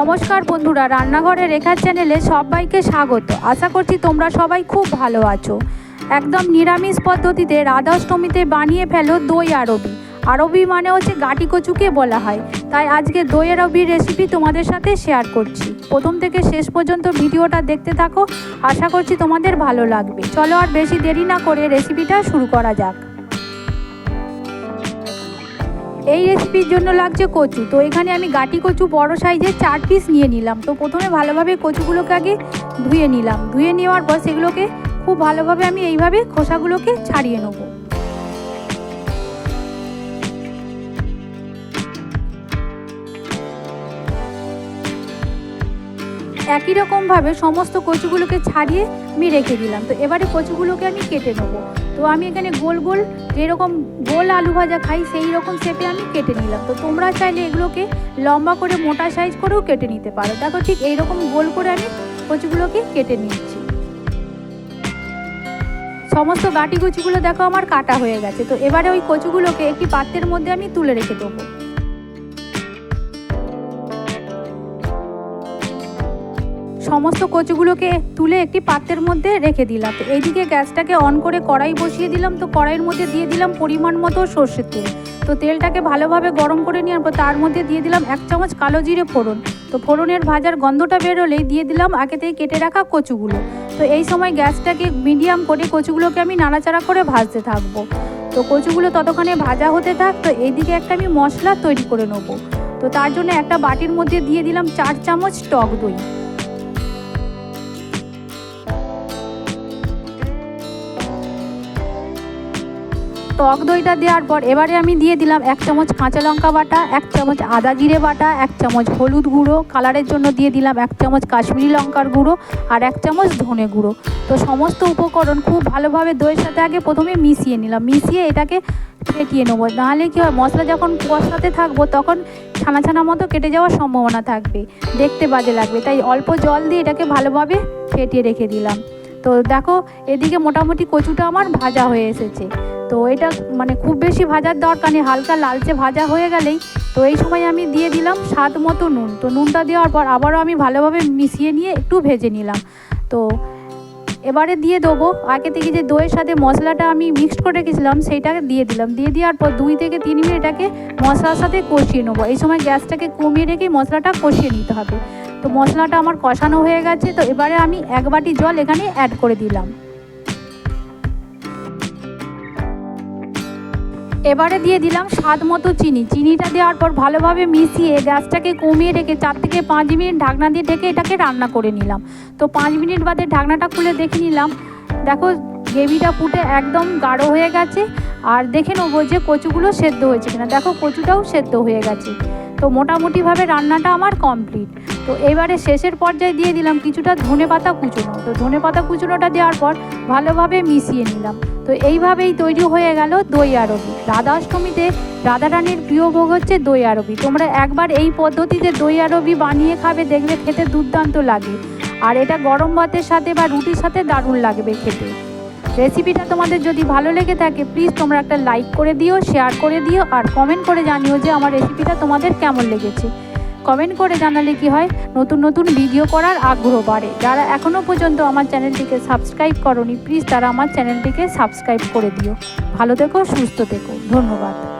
নমস্কার বন্ধুরা রান্নাঘরে রেখার চ্যানেলে সবাইকে স্বাগত। আশা করছি তোমরা সবাই খুব ভালো আছো। একদম নিরামিষ পদ্ধতিতে রাধাষ্টমীতে বানিয়ে ফেলো দই আরবি আরবি মানে হচ্ছে গাটি কচুকে বলা হয়। তাই আজকে দই আরবির রেসিপি তোমাদের সাথে শেয়ার করছি। প্রথম থেকে শেষ পর্যন্ত ভিডিওটা দেখতে থাকো। আশা করছি তোমাদের ভালো লাগবে। চলো আর বেশি দেরি না করে রেসিপিটা শুরু করা যাক। এই রেসিপির জন্য লাগছে কচু। তো এখানে আমি গাটি কচু বড় সাইজের চার পিস নিয়ে নিলাম। তো প্রথমে ভালোভাবে কচুগুলোকে আগে ধুয়ে নিলাম। ধুয়ে নেওয়ার পর সেগুলোকে খুব ভালোভাবে আমি এইভাবে খোসাগুলোকে ছাড়িয়ে নেব। একই রকমভাবে সমস্ত কচুগুলোকে ছাড়িয়ে আমি রেখে দিলাম। তো এবারে কচুগুলোকে আমি কেটে নেব। তো আমি এখানে গোল গোল যেরকম গোল আলু ভাজা খাই, সেই রকম শেপে আমি কেটে নিলাম। তো তোমরা চাইলে এগুলোকে লম্বা করে, মোটা সাইজ করেও কেটে নিতে পারো। দেখো ঠিক এইরকম গোল করে আমি কচুগুলোকে কেটে নিচ্ছি। সমস্ত গাটি কচুগুলো দেখো আমার কাটা হয়ে গেছে। তো এবারে ওই কচুগুলোকে একটি পাত্রের মধ্যে আমি তুলে রেখে দেবো। সমস্ত কচুগুলোকে তুলে একটি পাত্রের মধ্যে রেখে দিলাম। তো এইদিকে গ্যাসটাকে অন করে কড়াই বসিয়ে দিলাম। তো কড়াইয়ের মধ্যে দিয়ে দিলাম পরিমাণ মতো সর্ষের তেল। তো তেলটাকে ভালোভাবে গরম করে নেওয়ার পর তার মধ্যে দিয়ে দিলাম এক চামচ কালো জিরে ফোড়ন। তো ফোড়নের ভাজার গন্ধটা বেরোলেই দিয়ে দিলাম আগে থেকে কেটে রাখা কচুগুলো। তো এই সময় গ্যাসটাকে মিডিয়াম করে কচুগুলোকে আমি নাড়াচাড়া করে ভাজতে থাকব। তো কচুগুলো ততক্ষণে ভাজা হতে থাক। তো এইদিকে একটা আমি মশলা তৈরি করে নেব। তো তার জন্য একটা বাটির মধ্যে দিয়ে দিলাম চার চামচ টক দই। টক দইটা দেওয়ার পর এবারে আমি দিয়ে দিলাম এক চামচ কাঁচা লঙ্কা বাটা, এক চামচ আদা জিরে বাটা, এক চামচ হলুদ গুঁড়ো। কালারের জন্য দিয়ে দিলাম এক চামচ কাশ্মীরি লঙ্কার গুঁড়ো আর এক চামচ ধনে গুঁড়ো। তো সমস্ত উপকরণ খুব ভালোভাবে দইয়ের সাথে আগে প্রথমে মিশিয়ে নিলাম। মিশিয়ে এটাকে ফেটিয়ে নেব। নাহলে কী হয়, মশলা যখন কষাতে থাকব তখন ছানা ছানা মতো কেটে যাওয়ার সম্ভাবনা থাকবে। দেখতে বাজে লাগবে। তাই অল্প জল দিয়ে এটাকে ভালোভাবে ফেটিয়ে রেখে দিলাম। তো দেখো, এদিকে মোটামুটি কচুটা আমার ভাজা হয়ে এসেছে। তো এটা মানে খুব বেশি ভাজার দরকার নেই, হালকা লালচে ভাজা হয়ে গেলেই। তো এই সময় আমি দিয়ে দিলাম স্বাদ মতো নুন। তো নুনটা দেওয়ার পর আবারও আমি ভালোভাবে মিশিয়ে নিয়ে একটু ভেজে নিলাম। তো এবারে দিয়ে দেবো। আগে থেকে যে দইয়ের সাথে মশলাটা আমি মিক্সড করে রেখেছিলাম, সেইটাকে দিয়ে দিলাম। দিয়ে দেওয়ার পর দুই থেকে তিন মিনিট এটাকে মশলার সাথে কষিয়ে নেব। এই সময় গ্যাসটাকে কমিয়ে রেখেই মশলাটা কষিয়ে নিতে হবে। তো মশলাটা আমার কষানো হয়ে গেছে। তো এবারে আমি এক বাটি জল এখানে অ্যাড করে দিলাম। এবারে দিয়ে দিলাম স্বাদ মতো চিনি। চিনিটা দেওয়ার পর ভালোভাবে মিশিয়ে গ্যাসটাকে কমিয়ে রেখে চার থেকে পাঁচ মিনিট ঢাকনা দিয়ে ঢেকে এটাকে রান্না করে নিলাম। তো পাঁচ মিনিট বাদে ঢাকনাটা খুলে দেখে নিলাম। দেখো, গ্রেভিটা ফুটে একদম গাঢ় হয়ে গেছে। আর দেখে নেব যে কচুগুলো সেদ্ধ হয়েছে কিনা। দেখো, কচুটাও সেদ্ধ হয়ে গেছে। তো মোটামুটিভাবে রান্নাটা আমার কমপ্লিট। তো এবারে শেষের পর্যায়ে দিয়ে দিলাম কিছুটা ধনে পাতা কুচুনো। তো ধনে পাতা কুচুনোটা দেওয়ার পর ভালোভাবে মিশিয়ে নিলাম। তো এইভাবেই তৈরি হয়ে গেল দই আরবি। রাধাষ্টমীতে রাধারানীর প্রিয় ভোগ হচ্ছে দই আরবি। তোমরা একবার এই পদ্ধতিতে দই আরবি বানিয়ে খাবে, দেখবে খেতে দুর্দান্ত লাগে। আর এটা গরম ভাতের সাথে বা রুটির সাথে দারুণ লাগবে খেতে। রেসিপিটা তোমাদের যদি ভালো লেগে থাকে প্লিজ তোমরা একটা লাইক করে দিও শেয়ার করে দিও, আর কমেন্ট করে জানিও যে আমার রেসিপিটা তোমাদের কেমন লেগেছে। কমেন্ট করে জানালে কি হয়? নতুন নতুন ভিডিও করার আগ্রহ বাড়ে। যারা এখনও পর্যন্ত আমার চ্যানেলটিকে সাবস্ক্রাইব করনি, প্লিজ তারা আমার চ্যানেলটিকে সাবস্ক্রাইব করে দিও। ভালো থেকো, সুস্থ থেকো। ধন্যবাদ।